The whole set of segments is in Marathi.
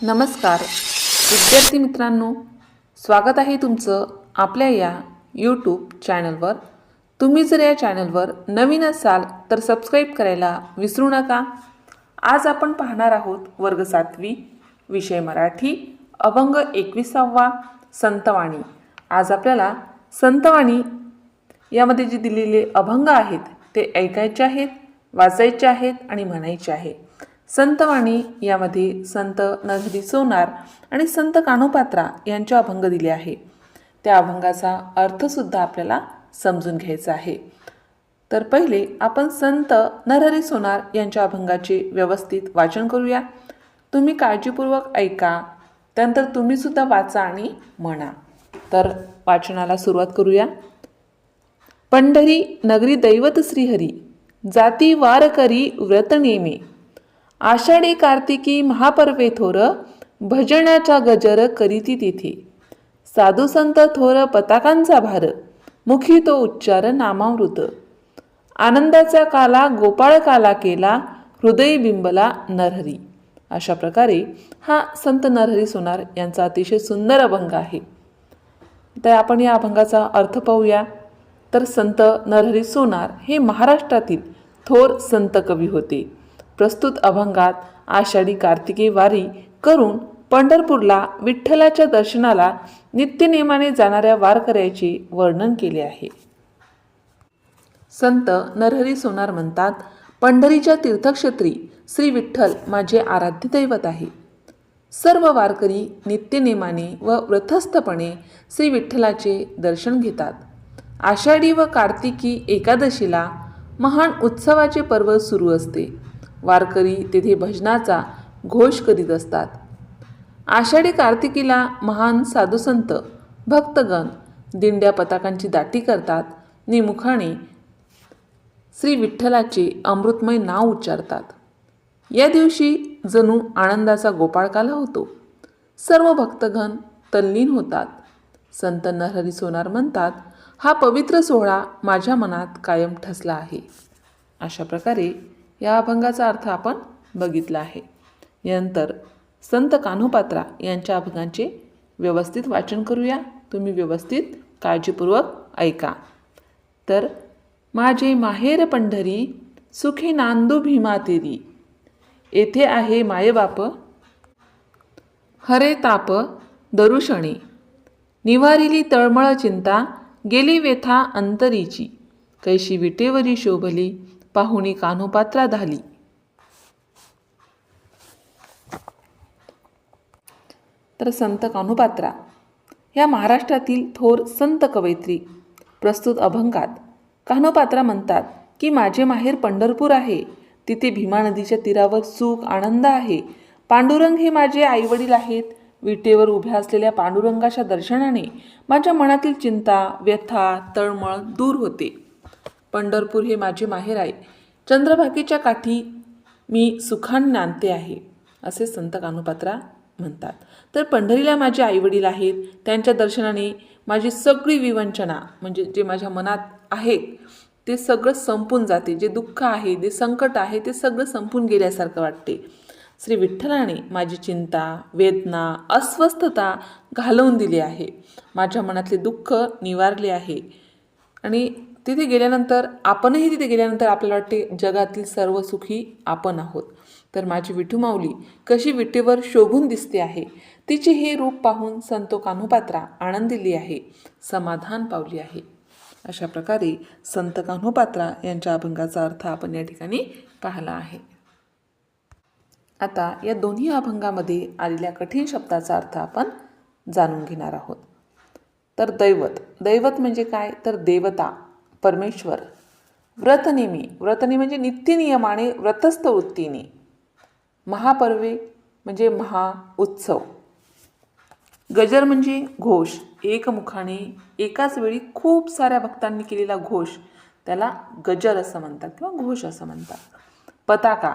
नमस्कार. विद्यार्थी मित्रांनो स्वागत आहे तुमचं आपल्या या यूट्यूब चॅनलवर तुम्ही जर या चॅनलवर नवीन असाल तर सबस्क्राईब करायला विसरू नका. आज आपण पाहणार आहोत वर्ग सातवी विषय मराठी अभंग एकविसावा संतवाणी. आज आपल्याला संतवाणी यामध्ये जे दिलेले अभंग आहेत ते ऐकायचे आहेत वाचायचे आहेत आणि म्हणायचे आहे संतवाणी यामध्ये संत नरहरी सोनार आणि संत कानोपात्रा यांचे अभंग दिले आहे. त्या अभंगाचा अर्थसुद्धा आपल्याला समजून घ्यायचा आहे. तर पहिले आपण संत नरहरी सोनार यांच्या अभंगाचे व्यवस्थित वाचन करूया. तुम्ही काळजीपूर्वक ऐका. त्यानंतर तुम्हीसुद्धा वाचा आणि म्हणा. तर वाचनाला सुरुवात करूया. पंढरी नगरी दैवत श्रीहरी जाती वार करी व्रत नेमे. आषाढी कार्तिकी महापर्वे थोर भजनाचा गजर करीती तिथे. साधू संत थोर पताकांचा भार मुखी तो उच्चार नामामृत आनंदाचा काला गोपाळ काला केला हृदय बिंबला नरहरी. अशा प्रकारे हा संत नरहरी सोनार यांचा अतिशय सुंदर अभंग आहे. तर आपण या अभंगाचा अर्थ पाहूया. तर संत नरहरी सोनार हे महाराष्ट्रातील थोर संत कवी होते. प्रस्तुत अभंगात आषाढी कार्तिकी वारी करून पंढरपूरला विठ्ठलाच्या दर्शनाला नित्यनेमाने जाणाऱ्या वारकऱ्याचे वर्णन केले आहे. संत नरहरी सोनार म्हणतात पंढरीच्या तीर्थक्षेत्री श्री विठ्ठल माझे आराध्य दैवत आहे. सर्व वारकरी नित्यनेमाने व व्रथस्थपणे श्री विठ्ठलाचे दर्शन घेतात. आषाढी व कार्तिकी एकादशीला महान उत्सवाचे पर्व सुरू असते. वारकरी तेथे भजनाचा घोष करीत असतात. आषाढी कार्तिकीला महान साधुसंत भक्तगण दिंड्या पताकांची दाटी करतात. निमुखाने श्री विठ्ठलाचे अमृतमय नाव उच्चारतात. या दिवशी जणू आनंदाचा गोपाळकाला होतो. सर्व भक्तगण तल्लीन होतात. संत नरहरी सोनार म्हणतात हा पवित्र सोहळा माझ्या मनात कायम ठसला आहे. अशा प्रकारे या अभंगाचा अर्थ आपण बघितला आहे. यानंतर संत कान्होपात्रा यांच्या अभंगांचे व्यवस्थित वाचन करूया. तुम्ही व्यवस्थित काळजीपूर्वक ऐका. तर माझे माहेर पंढरी सुखे नांदू भीमा तेरी. येथे आहे मायबाप हरे ताप दरुषणी निवारिली तळमळ चिंता गेली व्यथा अंतरीची. कैशी विटेवरी शोभली पाहुणी कान्होपात्रा धाली. तर संत कानोपात्रा या महाराष्ट्रातील थोर संत कवयित्री प्रस्तुत अभंगात कान्होपात्रा म्हणतात की माझे माहेर पंढरपूर आहे तिथे भीमा नदीच्या तीरावर सुख आनंद आहे. पांडुरंग हे माझे आईवडील आहेत. विटेवर उभ्या असलेल्या पांडुरंगाच्या दर्शनाने माझ्या मनातील चिंता व्यथा तळमळ दूर होते. पंढरपूर हे माझे माहेर आहे. चंद्रभागेच्या काठी मी सुखान नांदते आहे असे संत कानुपात्रा म्हणतात. तर पंढरीला माझे आईवडील आहेत त्यांच्या दर्शनाने माझी सगळी विवंचना म्हणजे जे माझ्या मनात आहे ते सगळं संपून जाते. जे दुःख आहे जे संकट आहे ते सगळं संपून गेल्यासारखं वाटते. श्री विठ्ठलाने माझी चिंता वेदना अस्वस्थता घालवून दिली आहे. माझ्या मनातले दुःख निवारले आहे. आणि तिथे गेल्यानंतर आपणही तिथे गेल्यानंतर आपल्याला वाटते जगातील सर्व सुखी आपण आहोत. तर माझी विठू माऊली कशी विटेवर शोभून दिसते आहे तिचे हे रूप पाहून संतो कान्होपात्रा आनंदिली आहे समाधान पावली आहे. अशा प्रकारे संत कान्होपात्रा यांच्या अभंगाचा अर्थ आपण या ठिकाणी पाहिला आहे. आता या दोन्ही अभंगामध्ये आलेल्या कठीण शब्दाचा अर्थ आपण जाणून घेणार आहोत. तर दैवत दैवत म्हणजे काय? तर देवता. परमेश्वर. व्रतनेमी व्रतने म्हणजे नित्यनियमाने व्रतस्थ वृत्तीने. महापर्वे म्हणजे महा उत्सव. गजर म्हणजे घोष एकमुखाने एकाच वेळी खूप साऱ्या भक्तांनी केलेला घोष त्याला गजर असं म्हणतात किंवा घोष असं म्हणतात. पताका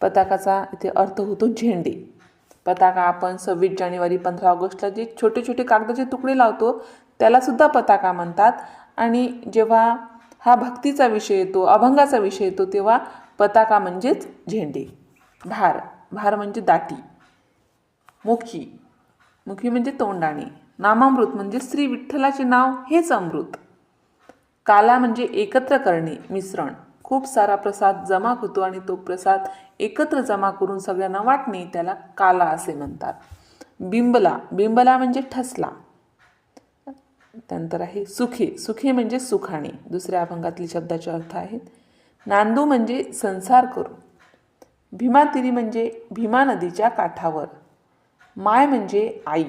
पताकाचा इथे अर्थ होतो झेंडे. पताका आपण सव्वीस जानेवारी पंधरा ऑगस्टला जे छोटे छोटे कागदाचे तुकडे लावतो त्यालासुद्धा पताका म्हणतात. आणि जेव्हा हा भक्तीचा विषय येतो अभंगाचा विषय येतो तेव्हा पताका म्हणजेच झेंडे. भार. भार म्हणजे दाटी. मुखी. मुखी म्हणजे तोंडाने. नामामृत म्हणजे श्री विठ्ठलाचे नाव हेच अमृत. काला म्हणजे एकत्र करणे मिश्रण. खूप सारा प्रसाद जमा होतो आणि तो प्रसाद एकत्र जमा करून सगळ्यांना वाटणे त्याला काला असे म्हणतात. बिंबला. बिंबला म्हणजे ठसला. त्यानंतर आहे सुखे. सुखे म्हणजे सुखाने. दुसऱ्या अभंगातील शब्दाचे अर्थ आहेत. नांदू म्हणजे संसार करू. भीमातिरी म्हणजे भीमा नदीच्या काठावर. माय म्हणजे आई.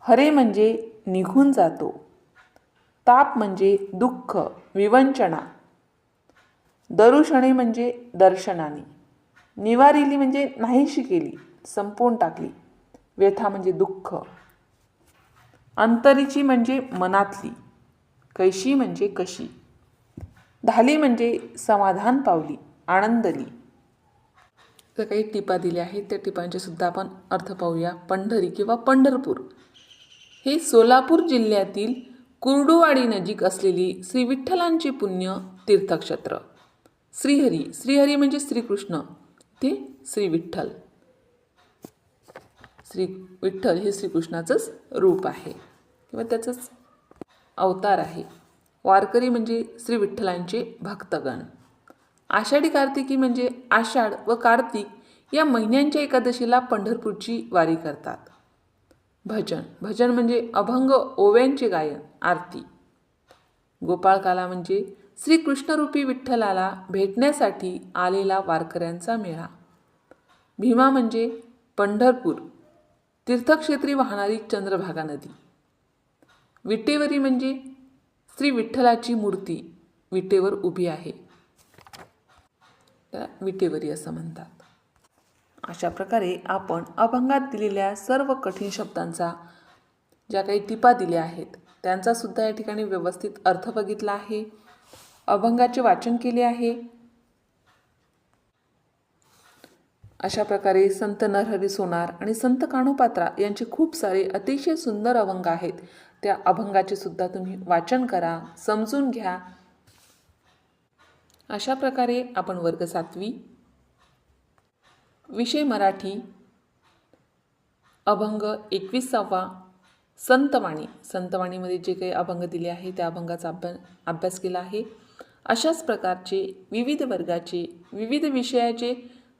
हरे म्हणजे निघून जातो. ताप म्हणजे दुःख विवंचना. दरुषणे म्हणजे दर्शनाने. निवारिली म्हणजे नाहीशी केली संपवून टाकली. व्यथा म्हणजे दुःख. अंतरीची म्हणजे मनातली कैशी म्हणजे कशी धाली म्हणजे समाधान पावली आनंदली. तर काही टिपा दिल्या आहेत त्या टिपांचे सुद्धा आपण अर्थ पाहूया. पंढरी किंवा पंढरपूर. हे सोलापूर जिल्ह्यातील कुर्डुवाडी नजीक असलेली श्री विठ्ठलांचे पुण्य तीर्थक्षेत्र. श्रीहरी. श्रीहरी म्हणजे श्रीकृष्ण. ते श्री विठ्ठल. श्री विठ्ठल हे श्रीकृष्णाचंच रूप आहे. किंवा त्याचंच अवतार आहे. वारकरी म्हणजे श्री विठ्ठलांचे भक्तगण. आषाढी कार्तिकी म्हणजे आषाढ व कार्तिक या महिन्यांच्या एकादशीला पंढरपूरची वारी करतात. भजन. भजन म्हणजे अभंग ओव्यांचे गायन आरती. गोपाळकाला म्हणजे श्रीकृष्णरूपी विठ्ठलाला भेटण्यासाठी आलेला वारकऱ्यांचा मेळा. भीमा म्हणजे पंढरपूर. तीर्थक्षेत्री वाहणारी चंद्रभागा नदी. विटेवरी म्हणजे श्री विठ्ठलाची मूर्ती विटेवर उभी आहे. विटेवरी असं म्हणतात. अशा प्रकारे आपण अभंगात दिलेल्या सर्व कठीण शब्दांचा ज्या काही टिपा दिल्या आहेत त्यांचा सुद्धा या ठिकाणी व्यवस्थित अर्थ बघितला आहे. अभंगाचे वाचन केले आहे. अशा प्रकारे संत नरहरी सोनार आणि संत काणोपात्रा यांचे खूप सारे अतिशय सुंदर अभंग आहेत. त्या अभंगाचे सुद्धा तुम्ही वाचन करा समजून घ्या. अशा प्रकारे आपण वर्ग सातवी विषय मराठी अभंग एकविसावा संतवाणी. संतवाणीमध्ये जे काही अभंग दिले आहे त्या अभंगाचा अभ्या अभ्यास केला आहे. अशाच प्रकारचे विविध वर्गाचे विविध विषयाचे